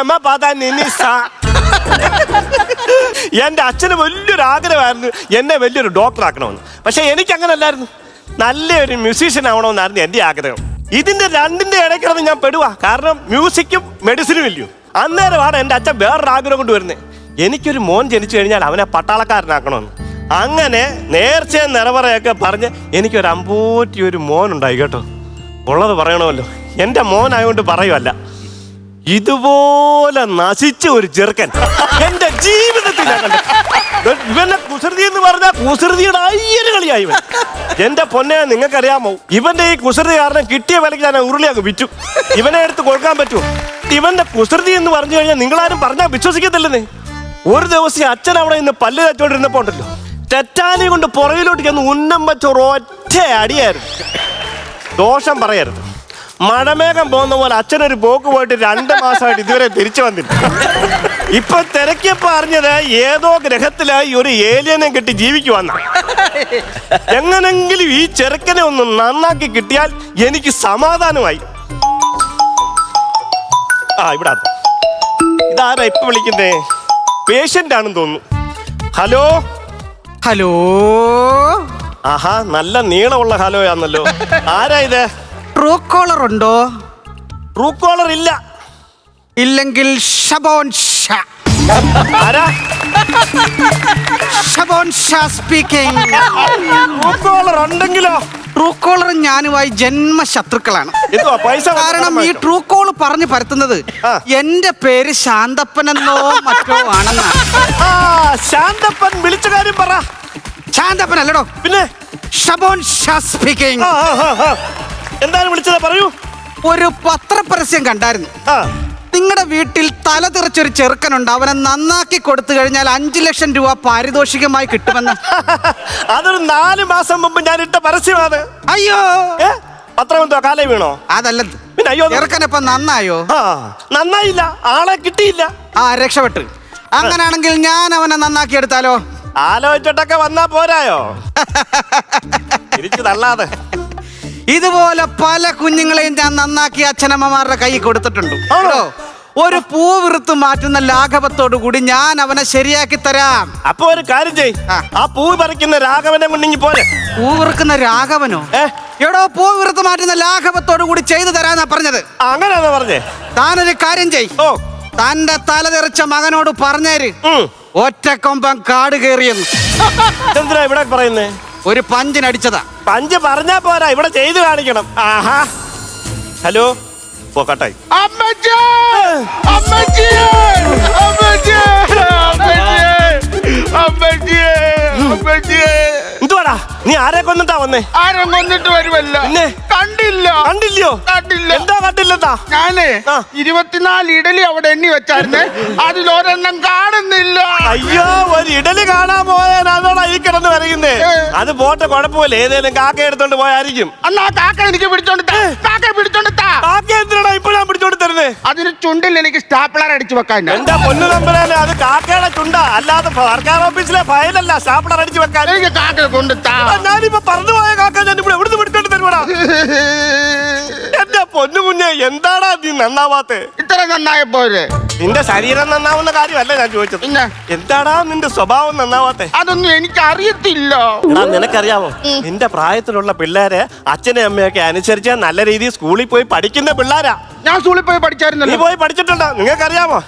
ഗമ പാതാ നിനിസ സ. എന്റെ അച്ഛന് വലിയൊരു ആഗ്രഹമായിരുന്നു എന്നെ വലിയൊരു ഡോക്ടർ ആക്കണമെന്ന്. പക്ഷെ എനിക്ക് അങ്ങനെ അല്ലായിരുന്നു നല്ലൊരു മ്യൂസീഷ്യൻ ആവണമെന്നായിരുന്നു എന്റെ ആഗ്രഹം. ഇതിന്റെ രണ്ടിന്റെ ഇടയ്ക്കിടന്ന് ഞാൻ പെടുവാ. കാരണം മ്യൂസിക്കും മെഡിസിനും ഇല്ലയോ. അന്നേരമാണ് എന്റെ അച്ഛൻ വേറൊരു ആഗ്രഹം കൊണ്ട് വരുന്നത് എനിക്കൊരു മോൻ ജനിച്ചു കഴിഞ്ഞാൽ അവനെ പട്ടാളക്കാരനാക്കണമെന്ന്. അങ്ങനെ നേർച്ച നിറവറയൊക്കെ പറഞ്ഞ് എനിക്കൊരു അമ്പൂറ്റി ഒരു മോനുണ്ടായി കേട്ടോ. ഉള്ളത് പറയണമല്ലോ. എന്റെ മോനായതുകൊണ്ട് പറയുമല്ല ഇതുപോലെ നശിച്ച ഒരു ചെറുക്കൻ എന്റെ ജീവിതത്തിൽ കണ്ടിട്ടില്ല. ഇവന്റെ കുസൃതി എന്ന് പറഞ്ഞാൽ കുസൃതിയുടെ അയ്യര് കളിയായി എന്റെ പൊന്നെ നിങ്ങൾക്കറിയാമോ? ഇവന്റെ ഈ കുസൃതി കാരണം കിട്ടിയ വിലക്ക് ഞാൻ ഉരുളി അങ്ങ് വിറ്റു. ഇവനെ എടുത്ത് കൊടുക്കാൻ പറ്റുമോ? ഇവന്റെ കുസൃതി എന്ന് പറഞ്ഞു കഴിഞ്ഞാൽ നിങ്ങളാരും പറഞ്ഞാൽ വിശ്വസിക്കത്തില്ലെന്നേ. ഒരു ദിവസം അച്ഛൻ അവിടെ നിന്ന് പല്ല് തച്ചോണ്ടിരുന്നപ്പോ ഉണ്ടല്ലോ. തെറ്റാനി കൊണ്ട് പുറകിലോട്ട് ചെന്ന് ഉന്നം വെച്ച ഒറ്റ അടിയായിരുന്നു. ദോഷം പറയരുത്. മഴമേഘം പോകുന്ന പോലെ അച്ഛനൊരു പോക്ക് പോയിട്ട് രണ്ട് മാസമായിട്ട് ഇതുവരെ തിരിച്ചു വന്നില്ല. ഇപ്പൊ തിരക്കിയപ്പോ അറിഞ്ഞത് ഏതോ ഗ്രഹത്തിലായി ഒരു ഏലിയനെ കെട്ടി ജീവിക്കുവന്ന. എങ്ങനെങ്കിലും ഈ ചെറുക്കനെ ഒന്ന് നന്നാക്കി കിട്ടിയാൽ എനിക്ക് സമാധാനമായി. ആ ഇവിടെ. ഇതാരാ ഇപ്പൊ വിളിക്കുന്നേ? പേഷ്യന്റ് ആണെന്ന് തോന്നുന്നു. ഹലോ? ഹലോ? ആഹാ നല്ല നീളമുള്ള ഹലോയാന്നല്ലോ. ആരാ ഇത്? ട്രൂ കോളർ ഉണ്ടോ? ട്രൂ കോളർ ഇല്ല. ഇല്ലെങ്കിൽ ഷബോൻ ഷാ ആരാ? Shabon Shah speaking true collar ഉണ്ടെങ്കിലോ? ട്രൂ കോളർ ഞാനുമായി ജന്മശത്രുക്കളാണ്. ശത്രുക്കളാണ് പൈസ കാരണം ഈ ട്രൂ കോൾ പറഞ്ഞു പരത്തുന്നത് ആ. എന്റെ പേര് ശാന്തപ്പനെന്നോ മറ്റോ ആണെന്നാണ് ആ ശാന്തപ്പൻ വിളിച്ച കാര്യം പറ. ശാന്തപ്പൻ അല്ലടോ പിന്നെ? ഷബോൻ ഷാ സ്പീക്കിംഗ് ആ, ആ, ആ, ആ. എന്താണ് വിളിച്ചത് പറയൂ. ഒരു പത്രപരസ്യം കണ്ടായിരുന്നു. ആ. നിങ്ങളുടെ വീട്ടിൽ തല തെറിച്ചൊരു ചെറുക്കനുണ്ട്. അവനെ നന്നാക്കി കൊടുത്തു കഴിഞ്ഞാൽ അഞ്ചു ലക്ഷം രൂപ പാരിതോഷികമായി കിട്ടുമെന്ന്. അതൊരു നാല് മാസം മുമ്പ് ഞാൻ ഇട്ട പരസ്യമാണ് അയ്യോ. ഏ? പത്രം എന്തോ കാലേ വീണോ? അതല്ല. പിന്നെ അയ്യോ അത് ചെറുക്കനിപ്പൊ നന്നായോ? ആ നന്നായില്ല. ആളെ കിട്ടിയില്ല. ആ രക്ഷപ്പെട്ടു. അങ്ങനാണെങ്കിൽ ഞാൻ അവനെ നന്നാക്കി എടുത്താലോ? ആലോചിച്ചിട്ടൊക്കെ വന്നാ പോരായോ? തിരിച്ചു തള്ളാതെ. ഇതുപോലെ പല കുഞ്ഞുങ്ങളെയും ഞാൻ നന്നാക്കി അച്ഛനമ്മമാരുടെ കൈ കൊടുത്തിട്ടുണ്ട്. ആണോ? ഒരു പൂ വിറുത്ത് മാറ്റുന്ന ലാഘവത്തോടു കൂടി ഞാൻ അവനെ ശരിയാക്കി തരാം. അപ്പൊ ഒരു കാര്യം ചെയ്. ആ. പൂ പറിക്കുന്ന രാഘവനെ കൊണ്ടിങ്ങി പോലെ പൂ വിറുക്കുന്ന രാഘവനോ? എടോ പൂ വിറുത്ത് മാറ്റുന്ന ലാഘവത്തോടു കൂടി ചെയ്തു തരാന്നാ പറഞ്ഞത്. അങ്ങനെയാണോ പറഞ്ഞേ? താനൊരു കാര്യം ചെയ്. ഓ. തന്റെ തല തെറിച്ച മകനോട് പറഞ്ഞേര്. ഒറ്റക്കൊമ്പം കാട് കയറിയെന്ന്. എന്തിനാ ഇവിടെ പറയുന്നേ? ഒരു പഞ്ചിനടിച്ചതാ പഞ്ച് പറഞ്ഞാ പോരാ ഇവിടെ ചെയ്തു കാണിക്കണം. ആഹാ. ഹലോ? പോക്കട്ടായി എന്തുവാടാ? നീ ആരെ കൊന്നിട്ടാ വന്നേ? ആരും കൊന്നിട്ട് വരുമല്ല പിന്നെ? കണ്ടില്ല. കണ്ടില്ലയോ? കണ്ടില്ല. എന്താ കണ്ടില്ലെന്താ ഞാനേ ആ. ഇരുപത്തിനാല് ഇഡലി അവിടെ എണ്ണി വെച്ചായിരുന്നേ. അതിലൊരെണ്ണം കാണുന്നില്ല. അയ്യോ ഒരു ഇഡലി കാണാൻ പോയാൽ അതോടാ ഈ കിടന്ന് വരയുന്നേ. അത് പോട്ടെ കുഴപ്പമില്ല. ഏതേലും കാക്ക എടുത്തോണ്ട് പോയായിരിക്കും അന്നാ കാക്ക എനിക്ക് പിടിച്ചോണ്ട് താ. കാക്ക പിടിച്ചോണ്ട് താ. കാക്ക എന്തിനാടാ ഇപ്പൊ ഞാൻ പിടിച്ചോണ്ട് തരുന്നേ? അതിന് ചുണ്ടിൽ എനിക്ക് സ്റ്റാപ്ലർ അടിച്ചു വെക്കാൻ എന്റെ പൊന്നു തമ്പുരാനെ? അത് കാക്കയുടെ ചുണ്ടാ. അല്ലാതെ സർക്കാർ ഓഫീസിലെ ഫയലല്ല സ്റ്റാപ്ലർ അടിച്ചു വെക്കാൻ. എനിക്ക് കാക്ക കൊണ്ട് താ. ആ, ഞാനിപ്പോ പറഞ്ഞു പോയ കാക്ക ഞാൻ ഇവിടെ എവിടുന്ന് പിടിച്ചോണ്ട് തരുവാടാ? എന്റെ പൊന്നു കുഞ്ഞെ എന്താടാ നീ നന്നാവാത്തെ? ഇത്ര നന്നായ പോരെ. നിന്റെ ശരീരം നന്നാവുന്ന കാര്യമല്ല ഞാൻ ചോദിച്ചത്. പിന്നെ? എന്താടാ നിന്റെ സ്വഭാവം നന്നാവാത്തെ? അതൊന്നും എനിക്ക് അറിയത്തില്ല എടാ നിനക്കറിയാമോ നിന്റെ പ്രായത്തിലുള്ള പിള്ളേരെ അച്ഛനെ അമ്മയൊക്കെ അനുസരിച്ച് നല്ല രീതിയിൽ സ്കൂളിൽ പോയി പഠിക്കുന്ന പിള്ളേരാ. ഞാൻ സ്കൂളിൽ പോയി നീ പഠിച്ചായിരുന്നല്ലോ പോയി പഠിച്ചിട്ടുണ്ടോ? നിങ്ങൾക്കറിയാമോ?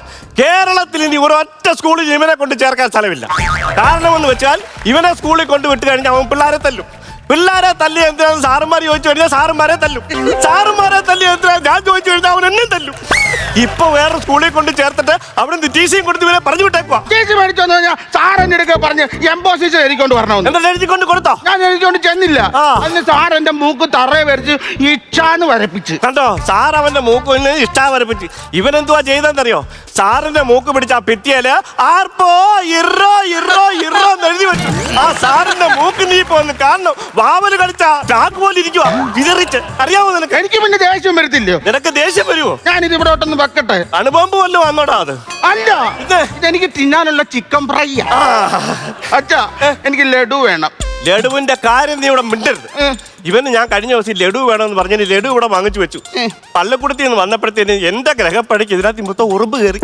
കേരളത്തിൽ ഇനി ഒരൊറ്റ സ്കൂളിൽ ഇവനെ കൊണ്ട് ചേർക്കാൻ സ്ഥലമില്ല. കാരണം എന്ന് വെച്ചാൽ ഇവനെ സ്കൂളിൽ കൊണ്ട് വിട്ട് കഴിഞ്ഞാൽ അവൻ പിള്ളേരെ തല്ലും. പിള്ളേരെ തല്ലി എന്തിനാണ് സാറുമാർ ചോദിച്ചു കഴിഞ്ഞാൽ സാറുമാരെ തല്ലും. സാറുമാരെ തല്ലി എന്തിനാ ഞാൻ ചോദിച്ചു കഴിഞ്ഞാൽ അവൻ എന്നെ തല്ലും. ഇപ്പൊ വേറെ സ്കൂളിൽ കൊണ്ട് ചേർത്തിട്ട് അവിടെ നിന്ന് ടി സിയും കൊടുത്ത് ഇവനെ പറഞ്ഞു വിട്ടേക്കുവാ. ചേച്ചി കഴിഞ്ഞാൽ അടുക്ക പറഞ്ഞ് എഴുതിക്കൊണ്ട് കൊണ്ട് കൊടുത്തോ? ഞാൻ എഴുതിക്കൊണ്ട് ചെന്നില്ല. ആ. അന്ന് സാർ എന്റെ മൂക്ക് തറയെ വരച്ച് ഇച്ഛാന്ന് വരപ്പിച്ച്. കണ്ടോ? സാർ അവന്റെ ഇവനെന്തുവാ ചെയ്തെന്നറിയോ സാറിന്റെ മൂക്ക് പിടിച്ച ആ പെറ്റിയാൽ ആർപ്പോ ഇറോ ഇറോ ഇറോ എന്ന് എഴുതി വെച്ചു. ആ സാറിന്റെ മൂക്ക് നീ ഇപ്പൊ ഒന്ന് കാണണം. വാവൽ കളിച്ച ചാക്ക് പോലെ ഇരിക്കുവാ. വിതറിച്ച്. അറിയാമോ നിനക്ക്? എനിക്ക് പിന്നെ ദേഷ്യം വരത്തില്ലയോ? നിനക്ക് ദേഷ്യം വരുമോ ഞാനിത് ഇവിടെ ഒട്ടൊന്ന് വെക്കട്ടെ? അണുബോംബ് വല്ലതും വന്നോടാ അത്? അല്ല. ഇത്? ഇതെനിക്ക് തിന്നാനുള്ള ചിക്കൻ ഫ്രൈ അച്ഛാ എനിക്ക് ലഡു വേണം. ലഡുവിന്റെ കാര്യം നീ ഇവിടെ മിണ്ടരുത്. ഇവന് ഞാൻ കഴിഞ്ഞ ദിവസം ലഡു വേണമെന്ന് പറഞ്ഞ ലഡു ഇവിടെ വാങ്ങിച്ചു വെച്ചു. പള്ളക്കുടത്തിൽ നിന്ന് വന്നപ്പോഴത്തേന് എന്റെ ഗ്രഹപ്പടിക്ക് ഇതിനകത്ത് മൊത്തം ഉറുമ്പ് കയറി.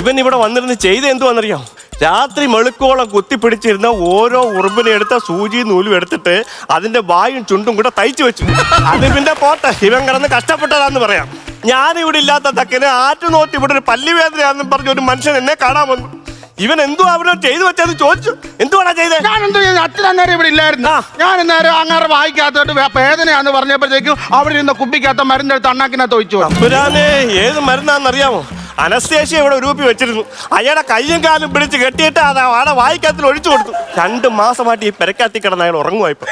ഇവൻ ഇവിടെ വന്നിരുന്ന് ചെയ്ത് എന്തുവാണെന്നറിയാം രാത്രി മെളുക്കോളം കുത്തിപ്പിടിച്ചിരുന്ന ഓരോ ഉറുമ്പിനെ എടുത്ത സൂചി നൂലും എടുത്തിട്ട് അതിന്റെ വായും ചുണ്ടും കൂടെ തയ്ച്ചു വെച്ചു. അത് പിന്നെ പോട്ടെ ഇവൻ കിടന്ന് കഷ്ടപ്പെട്ടതാന്ന് പറയാം. ഞാൻ ഇവിടെ ഇല്ലാത്ത തക്കന് ആറ്റുനോറ്റ് ഇവിടെ ഒരു പല്ലി വേദനയാണെന്നും പറഞ്ഞ ഒരു മനുഷ്യൻ എന്നെ കാണാൻ വന്നു. ഇവൻ എന്തോ അവിടെ ചെയ്തു വെച്ചത് ചോദിച്ചു. എന്തുവാണാ ചെയ്തേ? ഞാൻ എന്തോ അത്ര അച്ഛൻ അന്നേരം ഇവിടെ ഇല്ലായിരുന്നു. ഞാൻ അന്നേരം അങ്ങനെ വായിക്കാത്തോട്ട് വേദനയാന്ന് പറഞ്ഞപ്പോഴത്തേക്കും അവിടെ ഇരുന്ന കുപ്പിക്കകത്ത മരുന്നെടുത്ത് അണ്ണാക്കിനകത്ത് ഒഴിച്ചു. ഏത് മരുന്നാന്നറിയാമോ അനസ്തേഷ്യ ഇവിടെ ഒരു രൂപി വെച്ചിരുന്നു. അയാളെ കയ്യും കാലും പിടിച്ച് കെട്ടിയിട്ട് അത് അവിടെ വായിക്കാത്തിൽ ഒഴിച്ചു കൊടുത്തു. രണ്ട് മാസമായിട്ട് ഈ പെരക്കാത്തി കിടന്ന് അയാൾ ഉറങ്ങുവായിപ്പോ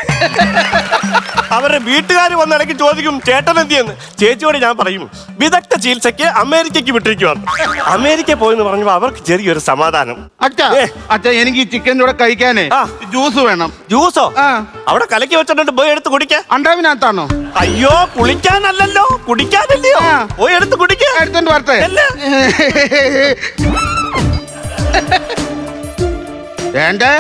അവരുടെ വീട്ടുകാർ വന്നിടയ്ക്ക് ചോദിക്കും ചേട്ടൻ എന്ത് ചെയ്യുന്നു ചേച്ചിയോട് ഞാൻ പറയും വിദഗ്ധ ചികിത്സയ്ക്ക് അമേരിക്കയ്ക്ക് വിട്ടിരിക്കുവാണ്. അമേരിക്ക പോയെന്ന് പറഞ്ഞപ്പോ അവർക്ക് ചെറിയൊരു സമാധാനം. അച്ഛാ. അച്ഛാ എനിക്ക് ഈ ചിക്കൻ കൂടെ കഴിക്കാനേ ആ. ജ്യൂസ് വേണം. ജ്യൂസോ ആ. അവിടെ കലക്കി വെച്ചിട്ടുണ്ട് പോയി എടുത്ത് കുടിക്കാൻ അണ്ടാവിനകത്താണോ? അയ്യോ കുളിക്കാനല്ലല്ലോ. കുടിക്കാനല്ലയോ? ആ. പോയി എടുത്ത് കുടിക്കാൻ എടുത്തോണ്ട് വരട്ടെ. അല്ല. വേണ്ടേ.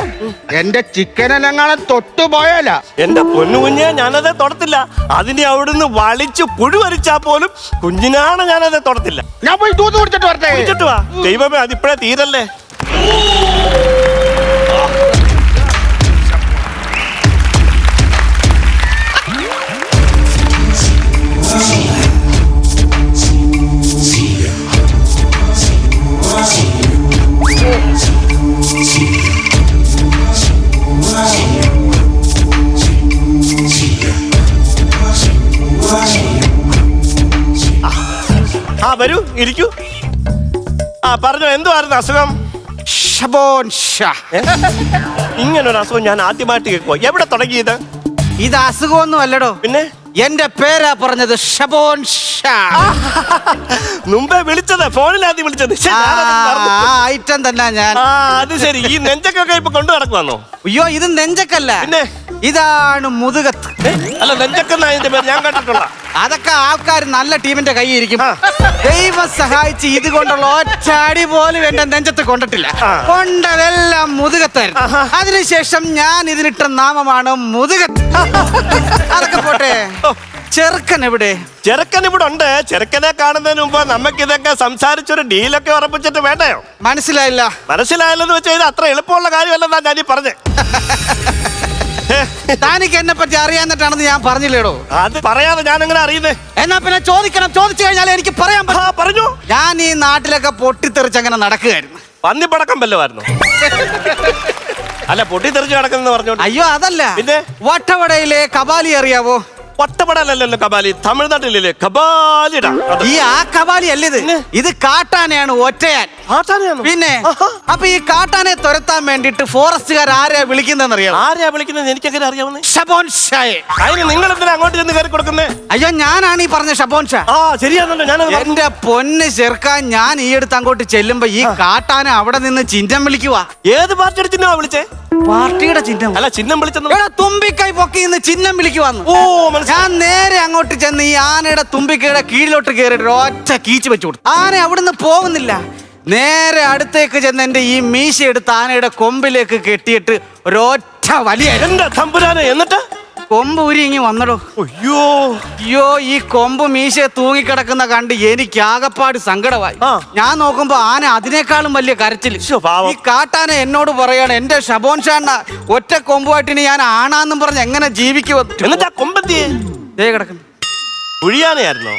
എന്റെ ചിക്കനെല്ലാം തൊട്ടു പോയാല എന്റെ പൊന്നു കുഞ്ഞെ ഞാനത് തൊടത്തില്ല. അതിനെ അവിടുന്ന് വളിച്ച് പുഴുവരിച്ചാ പോലും കുഞ്ഞിനാണ് ഞാനത് തൊടത്തില്ല. ഞാൻ പോയി തൂത്ത് കുടിച്ചിട്ട് വരട്ടെ. കുടിച്ചിട്ട് വാ. ദൈവമേ അതിപ്പോഴേ തീരല്ലേ? ഇരിക്കൂ. ആ പറഞ്ഞു എന്തുവായിരുന്നു അസുഖം? ഷബോൻ ഷാ. ഇങ്ങനൊരു അസുഖം ഞാൻ ആദ്യമായിട്ട് കേൾക്കുക എവിടെ തുടങ്ങിയത്? ഇത് അസുഖമൊന്നും അല്ലടോ. പിന്നെ? എന്റെ പേരാ പറഞ്ഞത് ഷബോൻ ഷാ. മുമ്പേ വിളിച്ചത് ഫോണിലാദ്യം വിളിച്ചത്. ശ്ശെ, ആ ഞാനത് മറന്നു. ഐറ്റം തന്നെ ഞാൻ. ആ അത് ശരി. ഈ നെഞ്ചക്കൊക്കെ ഇപ്പൊ കൊണ്ടു നടക്കുവാന്നോ? അയ്യോ ഇത് നെഞ്ചക്കല്ല. പിന്നെ? ഇതാണ് മുതുകത്ത്. ഏ? അല്ല നെഞ്ചക്കെന്നാ പേര്? ഞാൻ കണ്ടിട്ടുള്ള അതൊക്കെ ആൾക്കാർ നല്ല ടീമിന്റെ കൈ ഇരിക്കും ആ. ദൈവം സഹായിച്ച് ഇത് കൊണ്ടുള്ള ഒറ്റാടി പോലും എന്റെ നെഞ്ചത്ത് കൊണ്ടിട്ടില്ല. കൊണ്ടതെല്ലാം മുതുകത്തായിരുന്നു. അതിനുശേഷം ഞാൻ ഇതിനിട്ട നാമമാണ് മുതുകത്ത്. അതൊക്കെ പോട്ടെ. ചെറുക്കൻ എവിടെ? ചെറുക്കൻ ഇവിടെ ഉണ്ട്. ചെറുക്കനെ കാണുന്നതിന് മുമ്പ് നമുക്ക് ഇതൊക്കെ സംസാരിച്ചൊരു ഡീലൊക്കെ ഉറപ്പിച്ചിട്ട് വേണ്ടയോ മനസ്സിലായില്ല. മനസ്സിലായില്ലെന്ന് വെച്ചാൽ ഇത് അത്ര എളുപ്പമുള്ള കാര്യമല്ലെന്നാ ഞാൻ ഈ പറഞ്ഞേ. താനിക്ക് എന്നെ പറ്റി അറിയാന്നിട്ടാണെന്ന് ഞാൻ പറഞ്ഞില്ലേടോ? അത് പറയാതെ ഞാൻ എങ്ങനെ അറിയുന്നേ? എന്നാ പിന്നെ ചോദിക്കണം. ചോദിച്ചു കഴിഞ്ഞാൽ എനിക്ക് പറയാൻ പറഞ്ഞു. ഞാൻ ഈ നാട്ടിലൊക്കെ പൊട്ടിത്തെറിച്ച് അങ്ങനെ നടക്കുകയായിരുന്നു. പന്നിപ്പടക്കം വല്ലവായിരുന്നു അല്ല പൊട്ടിത്തെറിച്ച് പറഞ്ഞോണ്ട്. അയ്യോ അതല്ല. പിന്നെ? വട്ടവടയിലെ കബാലി അറിയാവോ? ഒറ്റപ്പെടലല്ലോ കബാലി തമിഴ്നാട്ടിലല്ലേ? കബാലിടാ ഈ ആ കബാലി അല്ലേ ഇത് കാട്ടാനയാണ് ഒറ്റയാൻ? പിന്നെ. അപ്പൊ ഈ കാട്ടാനെ തുരത്താൻ വേണ്ടിട്ട് ഫോറസ്റ്റുകാർ ആരെയാ വിളിക്കുന്നതെന്ന് അറിയാമോ ആരെയാ വിളിക്കുന്നത്? എനിക്കെങ്ങനെ അറിയാവുന്നേ? ഷബോൻ ഷായെ. അതിന് നിങ്ങൾ എന്തിനാ അങ്ങോട്ട് ചെന്ന് കയറി കൊടുക്കുന്നേ? അയ്യോ ഞാനാണ് ഈ പറഞ്ഞ ഷബോൻ ഷാ. ആ ശരിയാണല്ലോ. ഞാൻ എന്റെ പൊന്ന് ചെറുക്കാൻ ഞാൻ ഈ അടുത്ത് അങ്ങോട്ട് ചെല്ലുമ്പോ ഈ കാട്ടാന അവിടെ നിന്ന് ചിഹ്നം വിളിക്കുവാ. ഏത് പാർട്ടിയുടെ ചിഹ്നമാ വിളിച്ചേ? പാർട്ടിയുടെ ചിഹ്നം. അല്ല ചിഹ്നം വിളിച്ചെന്ന് എടാ തുമ്പിക്കൈ പൊക്കി ഇന്ന് ചിഹ്നം വിളിക്കുവാന്ന്. ഓ മനസ്സിലായി. ഞാൻ നേരെ അങ്ങോട്ട് ചെന്ന് ഈ ആനയുടെ തുമ്പിക്കയുടെ കീഴിലോട്ട് കയറി ഒറ്റ കീച്ച് വെച്ചു കൊടുത്തു. ആന അവിടുന്ന് പോകുന്നില്ല. നേരെ അടുത്തേക്ക് ചെന്ന് എന്റെ ഈ മീശ എടുത്ത് ആനയുടെ കൊമ്പിലേക്ക് കെട്ടിയിട്ട് ഒരൊറ്റ വലിയ എന്റെ തമ്പുരാനെ എന്നിട്ട്? കൊമ്പ് ഉരിങ്ങി വന്നടോ. അയ്യോ. അയ്യോ ഈ കൊമ്പ് മീശയെ തൂങ്ങിക്കിടക്കുന്ന കണ്ട് എനിക്ക് ആകപ്പാട് സങ്കടമായി. ആ. ഞാൻ നോക്കുമ്പോ ആന അതിനേക്കാളും വലിയ കരച്ചിൽ ശ്ശോ, പാവം. ഈ കാട്ടാന എന്നോട് പറയാണ് എന്റെ ഷബോൻ ഷാണ്ട ഒറ്റ കൊമ്പുമായിട്ട് ഇനി ഞാൻ ആണാന്നും പറഞ്ഞ് എങ്ങനെ എന്നിട്ട് ആ കൊമ്പന്തിയെ? ദേ കിടക്കുന്നു. കുഴിയാനയായിരുന്നോ?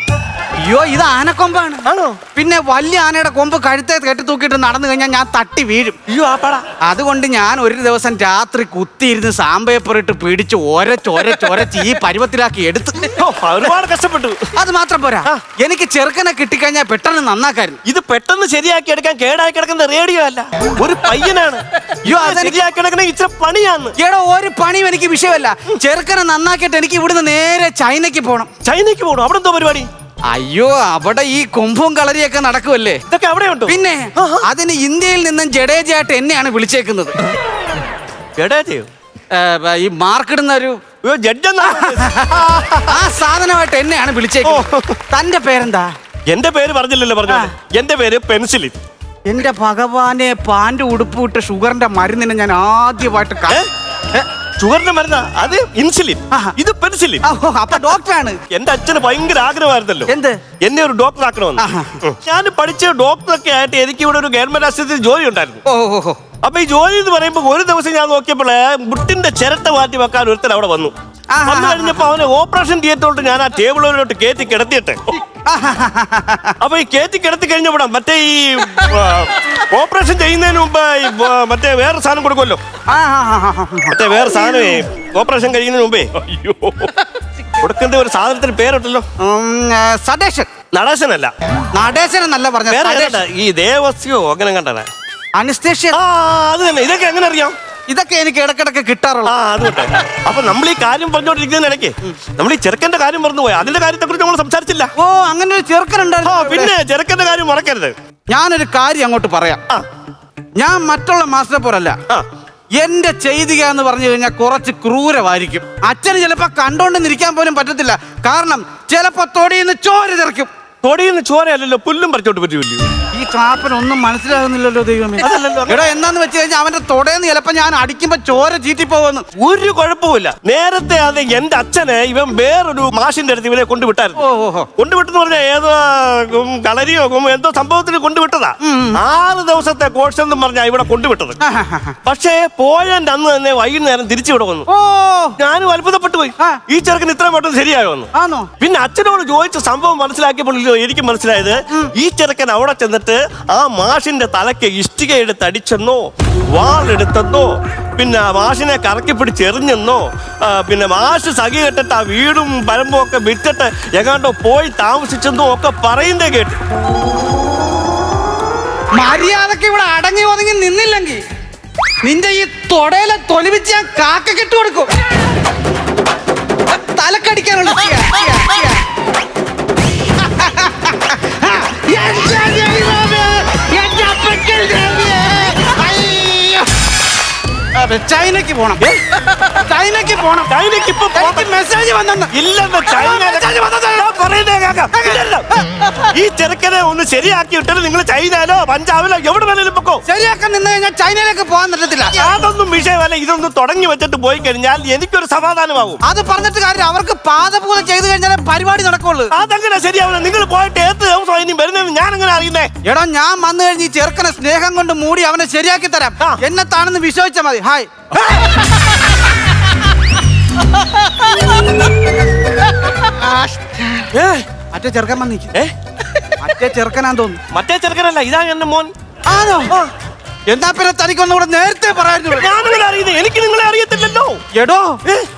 അയ്യോ ഇത് ആനക്കൊമ്പാണ്. ആണോ? പിന്നെ വലിയ ആനയുടെ കൊമ്പ് കഴുത്തെ കെട്ടി തൂക്കിയിട്ട് നടന്നു കഴിഞ്ഞാൽ ഞാൻ തട്ടി വീഴും. അയ്യോ ആ പട. അതുകൊണ്ട് ഞാൻ ഒരു ദിവസം രാത്രി കുത്തിയിരുന്ന് സാമ്പയപ്പുറിട്ട് പിടിച്ച് ഒരച്ചൊരച്ചൊരച്ച് ഈ പരുവത്തിലാക്കി എടുത്ത്. ഓ, ഒരുപാട് കഷ്ടപ്പെട്ടു. അത് മാത്രം പോരാ. എനിക്ക് ചെറുക്കനെ കിട്ടിക്കഴിഞ്ഞാൽ പെട്ടെന്ന് നന്നാക്കായിരുന്നു. ഇത് പെട്ടെന്ന് ശരിയാക്കി എടുക്കാൻ കേടായി കിടക്കുന്ന റേഡിയോ അല്ല. ഒരു പയ്യനാണ്. അയ്യോ, അതെനിക്ക് ശരിയാക്കി എടുക്കണ ഇച്ചിരി പണിയാന്ന് എടോ ഒരു പണിയും എനിക്ക് വിഷയമല്ല. ചെറുക്കനെ നന്നാക്കിയിട്ട് എനിക്ക് ഇവിടുന്ന് നേരെ ചൈനയ്ക്ക് പോകണം ചൈനയ്ക്ക് പോകണം അവിടെ എന്തോ പരിപാടി? അയ്യോ അവിടെ ഈ കൊമ്പും കളരിയൊക്കെ നടക്കുമല്ലേ ഇതൊക്കെ അവിടെ ഉണ്ടോ പിന്നെ അതിന് ഇന്ത്യയിൽ നിന്നും ജഡേജയായിട്ട് എന്നെയാണ് വിളിച്ചേക്കുന്നത്. ജഡേജയോ? ഏ, ഈ മാർക്കിടുന്ന ഒരു അയ്യോ ജഡ്ജെന്നാ ആ സാധനമായിട്ട് എന്നെയാണ് വിളിച്ചേക്കുന്നത്. തന്റെ പേരെന്താ? എന്റെ പേര് പറഞ്ഞില്ലല്ലോ പറഞ്ഞു എന്റെ പേര് പെൻസിലി എന്റെ ഭഗവാനെ പാന്റ് ഉടുപ്പ് വിട്ട് ഷുഗറിന്റെ മരുന്നിനെ ഞാൻ ആദ്യമായിട്ട് കാ- ഏ? ഷുഗറിന്റെ മരുന്ന അത് ഇൻസുലിൻ ഇത് പെൻസിലിൻ. അപ്പൊ ഡോക്ടറാണ്. എന്റെ അച്ഛന് ഭയങ്കര ആഗ്രഹമായിരുന്നല്ലോ. എന്ത്? എന്നെ ഒരു ഡോക്ടർ ആക്കണമെന്ന്. ഞാൻ പഠിച്ച ഡോക്ടറൊക്കെ ആയിട്ട് എനിക്ക് ഇവിടെ ഒരു ഗവൺമെന്റ് ആശുപത്രിയിൽ ജോലി ഉണ്ടായിരുന്നു. ഓ ഓ, ഓ. അപ്പൊ ഈ ജോലി എന്ന് പറയുമ്പോ ഒരു ദിവസം ഞാൻ നോക്കിയപ്പോൾ മുട്ടിന്റെ ചിരട്ട മാറ്റി വെക്കാൻ ഒരുത്തൻ അവിടെ വന്നു. വന്നു കഴിഞ്ഞപ്പോ അവനെ ഓപ്പറേഷൻ തിയേറ്ററിലോട്ട് ഞാൻ ആ ടേബിളിലോട്ട് കയറ്റി കിടത്തിയിട്ട് അപ്പൊ ഈ കേറ്റി കിടത്തി കഴിഞ്ഞപ്പോഴാ മറ്റേ ഈ ഓപ്പറേഷൻ ചെയ്യുന്നതിന് മുമ്പ് ഈ, ആ, മറ്റേ വേറെ സാധനം കൊടുക്കുമല്ലോ. ആ, ആ, ആ, ആ, ആ. മറ്റേ വേറെ സാധനമേ ഓപ്പറേഷൻ കഴിയുന്നതിന് മുമ്പേ. അയ്യോ. കൊടുക്കേണ്ട ഒരു സാധനത്തിന് പേരുണ്ടല്ലോ ഉം, ഏ, സഡേഷൻ നടേശനല്ല. നടേശൻ എന്നല്ല പറഞ്ഞ വേറെ ഏതാണ്ടാ? ഈ ദേവസ്യോ അങ്ങനെ കണ്ടതാ. അനുസ്തേഷ്യ. ആ അത് തന്നെ. ഇതൊക്കെ എങ്ങനെ അറിയാം? ഇതൊക്കെ എനിക്ക് ഇടക്കിടക്ക് ആ കിട്ടാറുള്ളൂ വിട്ടെ അപ്പൊ നമ്മൾ ഈ കാര്യം പറഞ്ഞുകൊണ്ടിരിക്കുന്ന ഇടയ്ക്ക് നമ്മൾ ഈ ചെറുക്കന്റെ കാര്യം മറന്നുപോയി. അതിന്റെ കാര്യത്തെ കുറിച്ച് നമ്മൾ സംസാരിച്ചില്ല. ഓ അങ്ങനെ ഒരു ആ ചെറുക്കനുണ്ടായിരുന്നു പിന്നെ ചെറുക്കന്റെ കാര്യം മറക്കരുത്. ഞാനൊരു കാര്യം അങ്ങോട്ട് പറയാം. ആ. ഞാൻ മറ്റുള്ള മാസ്റ്ററെ പോലല്ല. ആ. എന്റെ ചെയ്തിക എന്ന് പറഞ്ഞു കഴിഞ്ഞാൽ കുറച്ച് ക്രൂരമായിരിക്കും. അച്ഛന് ചിലപ്പോ കണ്ടോണ്ട് നിൽക്കാൻ പോലും പറ്റത്തില്ല. കാരണം ചിലപ്പോ തൊടിയിൽ നിന്ന് ചോര തെറിക്കും. നിന്ന് ചോരയല്ലല്ലോ പുല്ലും പറിച്ചോട്ട് പറ്റുമല്ലോ ഒന്നും മനസ്സിലാകുന്നില്ലല്ലോ ദൈവമേ. അതല്ലല്ലോ. എടാ എന്നാന്ന് വെച്ച് കഴിഞ്ഞാൽ അവന്റെ തൊടേന്ന് ചിലപ്പോ ഞാൻ അടിക്കുമ്പോ ചോര ചീറ്റി പോകുന്നു. ഒരു കുഴപ്പമില്ല നേരത്തെ അത് എന്റെ അച്ഛനെ ഇവൻ വേറൊരു മാഷിന്റെ അടുത്ത് ഇവനെ കൊണ്ടുവിട്ടായിരുന്നു. ഓ ഓ കൊണ്ടുവിട്ടെന്ന് പറഞ്ഞാൽ ഏതോ ഉം, കളരിയോ ഉം, എന്തോ സംഭവത്തിന് കൊണ്ടുവിട്ടതാ. ആറ് ദിവസത്തെ കോഴ്സ് എന്നും പറഞ്ഞാ ഇവിടെ കൊണ്ടുവിട്ടത്. പക്ഷേ പോയന്റെ അന്ന് തന്നെ വൈകുന്നേരം തിരിച്ചു ഇവിടെ വന്നു. ഓ. ഞാനും അത്ഭുതപ്പെട്ടു പോയി. ആ. ഈ ചെറുക്കൻ ഇത്രയും പെട്ടെന്ന് ശരിയായോ ആണോ പിന്നെ അച്ഛനോട് ചോദിച്ച സംഭവം മനസ്സിലാക്കിയപ്പോൾ എനിക്ക് മനസ്സിലായത്. ഈ ചെറുക്കൻ അവിടെ ചെന്നിട്ട് ആ മാഷിന്റെ തലയ്ക്ക് ഇഷ്ടിക എടുത്ത് അടിച്ചെന്നോ വാളെടുത്തെന്നോ പിന്നെ ആ മാഷിനെ കറക്കി പിടിച്ച് എറിഞ്ഞെന്നോ പിന്നെ മാഷ് സഖി കെട്ടിട്ട് ആ വീടും പരമ്പും ഒക്കെ വിറ്റിട്ട് എങ്ങാണ്ടോ പോയി താമസിച്ചെന്നോ ഒക്കെ പറയുന്നേ കേട്ടു. മര്യാദയ്ക്ക് ഇവിടെ അടങ്ങി ഒതുങ്ങി നിന്നില്ലെങ്കിൽ നിന്റെ ഈ തൊടയിലെ തൊലിവിച്ച് ഞാൻ കാക്ക കെട്ടു കൊടുക്കും. തലക്കടിക്കാനുള്ള ചെയ്യാ, ചെയ്യാ, ചെയ്യാ. ചൈനക്ക് പോണം. ചൈനക്ക് പോണം. ചൈനക്ക് ഇപ്പൊ മെസ്സേജ് വന്നെന്ന്. ഇല്ലെന്ന് ചൈന മെസ്സേജ് ഈ ചെറുക്കനെ ഒന്ന് ശരിയാക്കി ഇട്ടത് നിങ്ങൾ ചൈനയിലോ പഞ്ചാബിലോ എവിടെ വേണേലും പൊക്കോ. ശരിയാക്കാൻ നിന്ന് കഴിഞ്ഞാൽ ചൈനയിലേക്ക് പോകാൻ പറ്റത്തില്ല. അതൊന്നും വിഷയമല്ല. ഇതൊന്നും തുടങ്ങി വെച്ചിട്ട് പോയി കഴിഞ്ഞാൽ എനിക്കൊരു സമാധാനമാകും അത് പറഞ്ഞിട്ട് കാര്യം അവർക്ക് പാതപൂത ചെയ്തു കഴിഞ്ഞാൽ പരിപാടി നടക്കുള്ളൂ. അതങ്ങനെ ശരിയാവില്ല. നിങ്ങൾ പോയിട്ട് ഏത് ദിവസം ഇനി വരുന്നതെന്ന് ഞാൻ അങ്ങനെ അറിയുന്നേ. എടാ ഞാൻ വന്നു കഴിഞ്ഞ് ഈ ചെറുക്കനെ സ്നേഹം കൊണ്ട് മൂടി അവനെ ശരിയാക്കി തരാം. എന്നെ താണെന്ന് വിശ്വസിച്ചാൽ മതി. ഹായ്. ഏ, മറ്റേ ചെറുക്കൻ വന്നിക്ക്. ഏ, മറ്റേ ചെറുക്കനാന്ന് തോന്നുന്നു. മറ്റേ ചെറുക്കനല്ല ഇതാ എന്റെ മോൻ. ആണോ? എന്താ പിന്നെ തനിക്കൊന്നുകൂടെ നേരത്തെ പറയായിരുന്നു. ഞാനെങ്ങനെ അറിയുന്നത് എനിക്ക് നിങ്ങളെ അറിയത്തില്ലല്ലോ. എടോ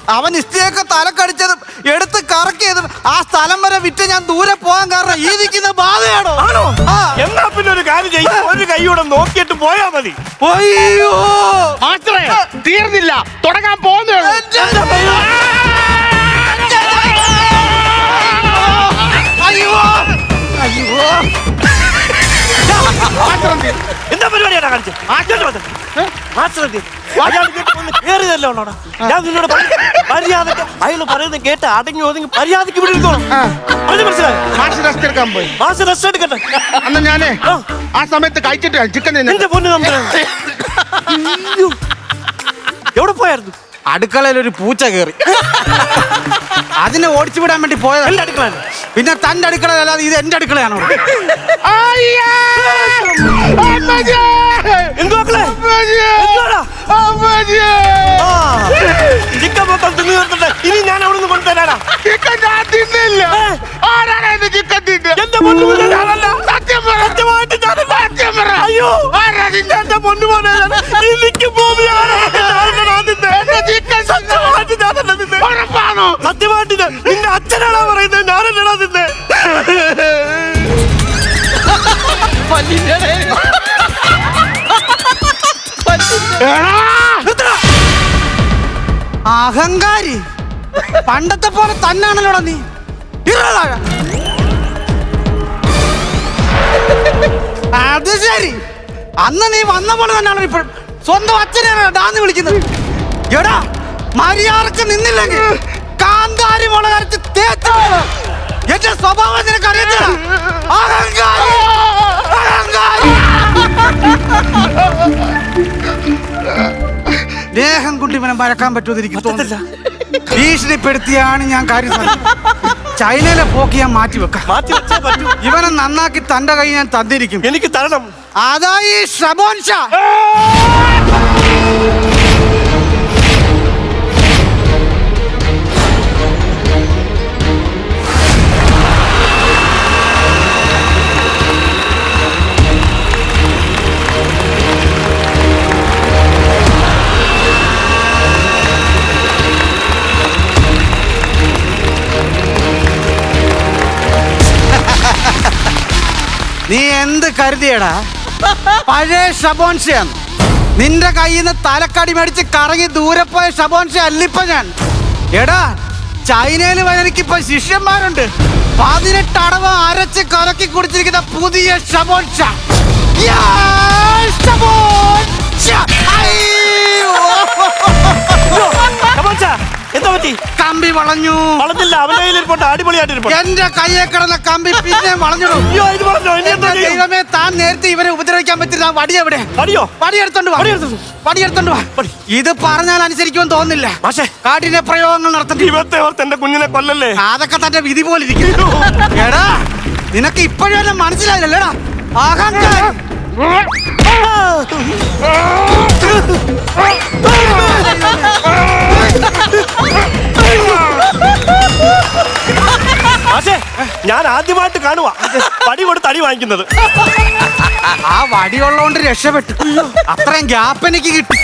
അവൻ ഇസ്തിയൊക്കെ തലക്കടിച്ചതും എടുത്ത് കറക്കിയതും ആ സ്ഥലം വരെ വിറ്റ് ഞാൻ ദൂരെ പോകാൻ കാരണം ഈ നിൽക്കുന്ന ബാധയാണോ? ആണോ? ആ. എന്നാ പിന്നെ ഒരു കാര്യം ചെയ്യും ഒരു കൈയോടെ നോക്കിയിട്ട് പോയാ മതി. അയ്യോ. മാസ്റ്ററെ തീർന്നില്ല. തുടങ്ങാൻ പോകുന്നേ ഉള്ളൂ. വന്ന് കേറിയതല്ലേ ഉള്ളോടാ ഞാൻ നിന്നോട് മര്യാദയ്ക്ക് അയാൾ പറയുന്നത് കേട്ട് അടങ്ങി ഒതുങ്ങി മര്യാദയ്ക്ക് ഇവിടെ ഇരുന്നോളാം മനസ്സിലായി മാസ്റ്റർ റെസ്റ്റ് എടുക്കാൻ പോയി മാസ്റ്റർ റെസ്റ്റ് അന്ന് ഞാനേ ആ. സമയത്ത് കഴിച്ചിട്ട് ചിക്കൻ എന്റെ പൊന്നു നമ്മൾ എവിടെ പോയായിരുന്നു അടുക്കളയിൽ ഒരു പൂച്ച കയറി അതിനെ ഓടിച്ചു വിടാൻ വേണ്ടി പോയത്. എന്റെ അടുക്കള പിന്നെ തന്റെ അടുക്കളയല്ലാതെ ഇത് എന്റെ അടുക്കളയാണ്? ചിക്കൻ മൊത്തം തിന്നു തീർത്തിട്ട് ഇനി ഞാൻ അവിടെ നിന്ന് കൊണ്ടുതരാടാ ചിക്കൻ ഞാൻ തിന്നില്ല. ഏ? ആരാണ് എന്റെ ചിക്കൻ തിന്നത് എന്റെ പൊന്നുപോലെ ഞാനല്ല. സത്യം പറ. സത്യമായിട്ട് ഞാനല്ല. സത്യം പറ. അയ്യോ. ആരാ എന്റെ പൊന്നുപോലെ ഉറപ്പാണോ സത്യമായിട്ട് നിന്റെ അച്ഛനാണോ പറയുന്നത്? ഞാനല്ലടാ നിന്നെ എടാ! അഹങ്കാരി. പണ്ടത്തെ പോലെ തന്നാണല്ലോടാ നീ. അത് ശരി. അന്ന് നീ വന്ന പോലെ തന്നെയാണ് ഇപ്പോൾ സ്വന്തം അച്ഛനെയാണ് ഡാന്ന് വിളിക്കുന്നത്. എടാ മര്യാദയ്ക്ക് നിന്നില്ലെങ്കിൽ കാന്താരി മുളകരച്ച് തേച്ചു എന്റെ സ്വഭാവം നിനക്ക് അറിയത്തില്ല. അഹങ്കാരി. അഹങ്കാരി. ദേഹം കൊണ്ട് ഇവനെ മഴക്കാൻ പറ്റുമെന്ന് എനിക്ക് തോന്നുന്നില്ല ഭീഷണിപ്പെടുത്തിയാണ് ഞാൻ കാര്യം. ചൈനയിലെ പോക്ക് ഞാൻ മാറ്റി വെക്കാം. മാറ്റി വെച്ചേ പറ്റൂ. ഇവനെ നന്നാക്കി തന്റെ കൈ ഞാൻ തന്നിരിക്കും. എനിക്ക് തരണം. അതാ ഈ ഷബോൻ ഷാ നീ എന്ത് കരുതിയടാ? പഴയ ഷബോൻഷയാണ് നിന്റെ കയ്യിൽ നിന്ന് തലക്കടി മേടിച്ച് കറങ്ങി ദൂരെ പോയ ഷബോൻഷ അല്ലിപ്പ ഞാൻ. എടാ ചൈനയിൽ എനിക്കിപ്പോ ശിഷ്യന്മാരുണ്ട്. പതിനെട്ട് അടവ് അരച്ച് കലക്കി കുടിച്ചിരിക്കുന്ന പുതിയ ഷബോൻഷ ഷബോൻഷ. അയ്യോ. എന്താ പറ്റി? കമ്പി വളഞ്ഞു. വളഞ്ഞില്ല അവന്റെ കയ്യിലിരിപ്പുണ്ട് അടിപൊളിയായിട്ടിരിപ്പുണ്ട് എന്റെ കയ്യെ കിടന്ന കമ്പി പിന്നെ വളഞ്ഞിടും. അയ്യോ ഇത് വളഞ്ഞോ ഇനി എന്താ ചെയ്യും? ദൈവമേ താൻ നേരത്തെ ഇവരെ ഉപദ്രവിക്കാൻ പറ്റില്ല. വടി എവിടെ? അടിയോ വടി എടുത്തോണ്ട് വാ വടി എടുത്തോണ്ട് വാ. വടി. ഇത് പറഞ്ഞാൽ അനുസരിക്കുമെന്ന് തോന്നുന്നില്ല. പക്ഷേ കാടിനെ പ്രയോഗങ്ങൾ നടത്തുന്നു വരും. ദൈവത്തെ ഓർത്ത് എന്റെ കുഞ്ഞിനെ കൊല്ലല്ലേ? അതൊക്കെ തന്റെ വിധി പോലെ എടാ നിനക്ക് ഇപ്പോഴും എന്നെ മനസ്സിലായില്ലല്ലേടാ? അഹങ്കാരം ഞാൻ ആദ്യമായിട്ട് കാണുക പടി കൊടുത്ത് അടി വാങ്ങിക്കുന്നത്. ആ വടിയുള്ളോണ്ട് രക്ഷപ്പെട്ടു. അത്രയും ഗ്യാപ്പ് എനിക്ക് കിട്ടി.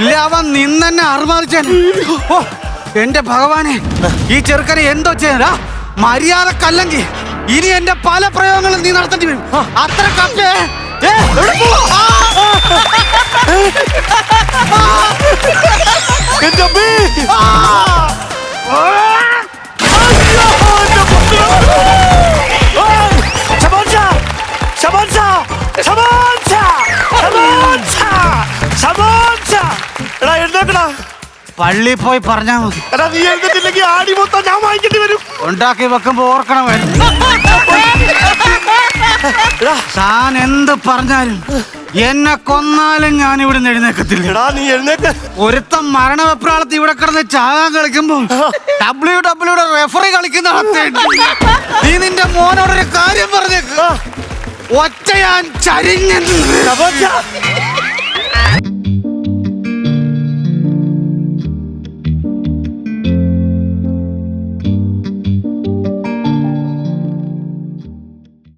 ഇല്ല അവൻ നിന്നെന്നെ അറുമാറിച്ചാൻ ഓ എന്റെ ഭഗവാനെ ഈ ചെറുക്കനെ എന്തോ ചെയ്യാ മര്യാദക്കല്ലെങ്കിൽ ഇനി എന്റെ പല പ്രയോഗങ്ങളും നീ നടത്തേണ്ടി വരും. അത്ര കപ്പേ? എന്റെ അമ്മേ. പള്ളി പോയി പറഞ്ഞാ മതി എടാ നീ എഴുന്നേറ്റില്ലെങ്കിൽ ആടി മൊത്തം ഞാൻ വാങ്ങിക്കേണ്ടി വരും ഉണ്ടാക്കി വെക്കുമ്പോ ഓർക്കണം താൻ എന്ത് പറഞ്ഞാലും എന്നെ കൊന്നാലും ഞാൻ ഇവിടെ നിന്ന് എഴുന്നേക്കത്തില്ല. എടാ നീ എഴുന്നേക്ക്. ഒരുത്തം മരണവെപ്രാളത്ത് ഇവിടെ കിടന്ന് ചാകാൻ കളിക്കുമ്പോ ഡബ്ല്യു ഡബ്ല്യു റെഫറി കളിക്കുന്ന നീ നിന്റെ മോനോടൊരു കാര്യം പറഞ്ഞേക്ക്. ഒറ്റ ഞാൻ ചരിഞ്ഞു